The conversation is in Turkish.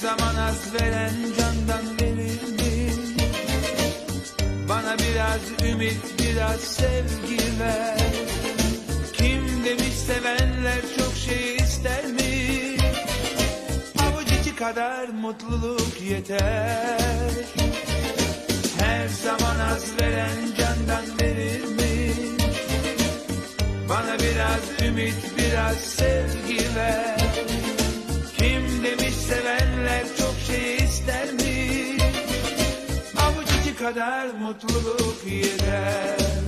zaman az veren candan verildi Bana biraz ümit biraz sevgi ver. Kim demiş sevenler çok şey istermiş Avuç içi kadar mutluluk yeter. Her zaman az veren candan verilmiş Bana biraz ümit biraz sevgi ver. Kadar mutluluk yeter